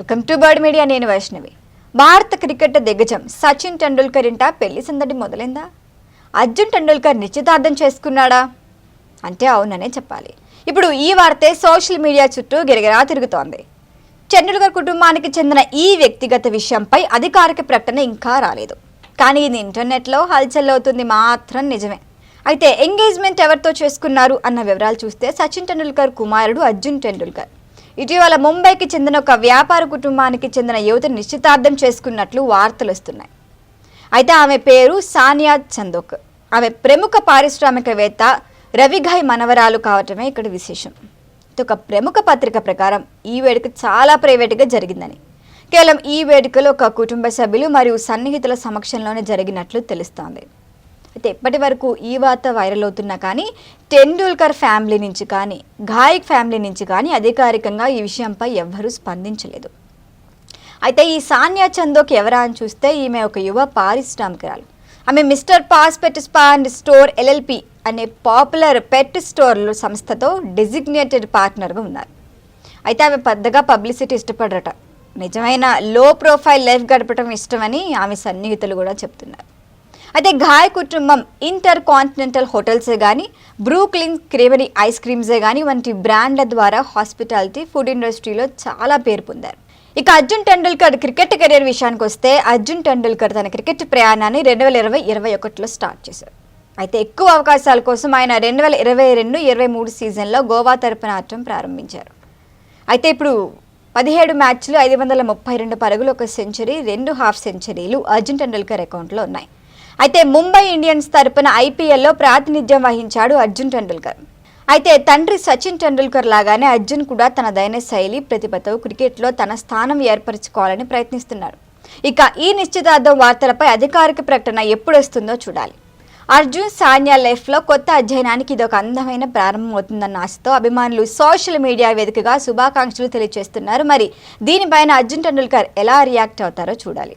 Welcome to bird media నేను వైష్ణవి. భారత cricket దిగ్గజం సచిన్ టెండూల్కర్ ఇంట పెళ్ళి సందడి మొదలైందా? అర్జున్ టెండూల్కర్ నిశ్చితార్థం చేసుకున్నాడా? అంటే అవుననే చెప్పాలి. ఇప్పుడు ఈ వార్తే సోషల్ మీడియా చుట్టూ గిరగిరా తిరుగుతోంది. టెండూల్కర్ కుటుంబానికి చెందిన ఈ వ్యక్తిగత విషయంపై అధికారిక ప్రకటన ఇంకా రాలేదు. కానీ ఇది ఇంటర్నెట్లో హల్చల్ అవుతుంది మాత్రం నిజమే. అయితే ఎంగేజ్మెంట్ ఎవరితో చేసుకున్నారు అన్న వివరాలు చూస్తే సచిన్ టెండూల్కర్ కుమారుడు అర్జున్ టెండూల్కర్. ఇటీవల ముంబైకి చెందిన ఒక వ్యాపార కుటుంబానికి చెందిన యువతిని నిశ్చితార్థం చేసుకున్నట్లు వార్తలు వస్తున్నాయి. అయితే ఆమె పేరు సానియా చందోక్. ఆమె ప్రముఖ పారిశ్రామికవేత్త రవిఘాయ్ మనవరాలు కావటమే ఇక్కడ విశేషం. ఒక ప్రముఖ పత్రిక ప్రకారం ఈ వేడుక చాలా ప్రైవేట్గా జరిగిందని. కేవలం ఈ వేడుకలో ఒక కుటుంబ సభ్యులు మరియు సన్నిహితుల సమక్షంలోనే జరిగినట్లు తెలుస్తోంది. అయితే ఇప్పటి వరకు ఈ వార్త వైరల్ అవుతున్నా కానీ టెండూల్కర్ ఫ్యామిలీ నుంచి కానీ ఘాయక్ ఫ్యామిలీ నుంచి కానీ అధికారికంగా ఈ విషయంపై ఎవ్వరూ స్పందించలేదు. అయితే ఈ సాన్యా చందోక్ ఎవరా అని చూస్తే ఈమె ఒక యువ పారిశ్రామికరాలు. ఆమె mister paws pet spa and store LLP అనే పాపులర్ పెట్ స్టోర్లు సంస్థతో డెసిగ్నేటెడ్ పార్ట్నర్గా ఉన్నారు. అయితే ఆమె పెద్దగా పబ్లిసిటీ ఇష్టపడరట. నిజమైన లో ప్రొఫైల్ లైఫ్ గడపడం ఇష్టమని ఆమె సన్నిహితులు కూడా చెప్తున్నారు. అయితే ఘాయ్ కుటుంబం ఇంటర్ కాంటినెంటల్ హోటల్సే కానీ బ్రూక్లిన్ క్రేవరీ ఐస్ క్రీమ్సే కానీ వంటి బ్రాండ్ల ద్వారా హాస్పిటాలిటీ ఫుడ్ ఇండస్ట్రీలో చాలా పేరు పొందారు. ఇక అర్జున్ టెండూల్కర్ క్రికెట్ కెరీర్ విషయానికి వస్తే అర్జున్ టెండూల్కర్ తన క్రికెట్ ప్రయాణాన్ని రెండు వేల ఇరవై ఇరవై ఒకటిలో స్టార్ట్ చేశారు. అయితే ఎక్కువ అవకాశాల కోసం ఆయన రెండు వేల ఇరవై రెండు ఇరవై మూడు సీజన్లో గోవా తరపున ఆడటం ప్రారంభించారు. అయితే ఇప్పుడు పదిహేడు మ్యాచ్లు ఐదు వందల ముప్పై రెండు పరుగులు ఒక సెంచరీ రెండు హాఫ్ సెంచరీలు అర్జున్ టెండూల్కర్ అకౌంట్లో ఉన్నాయి. అయితే ముంబై ఇండియన్స్ తరపున ఐపీఎల్లో ప్రాతినిధ్యం వహించాడు అర్జున్ టెండూల్కర్. అయితే తండ్రి సచిన్ టెండూల్కర్ లాగానే అర్జున్ కూడా తన దైన శైలి ప్రతిభతో క్రికెట్లో తన స్థానం ఏర్పరచుకోవాలని ప్రయత్నిస్తున్నాడు ఇక ఈ నిశ్చితార్థం వార్తలపై అధికారిక ప్రకటన ఎప్పుడు వస్తుందో చూడాలి. అర్జున్ సాన్యా లైఫ్లో కొత్త అధ్యయనానికి ఇది ఒక అందమైన ప్రారంభం అవుతుందన్న ఆశతో అభిమానులు సోషల్ మీడియా వేదికగా శుభాకాంక్షలు తెలియజేస్తున్నారు. మరి దీనిపైన అర్జున్ టెండూల్కర్ ఎలా రియాక్ట్ అవుతారో చూడాలి.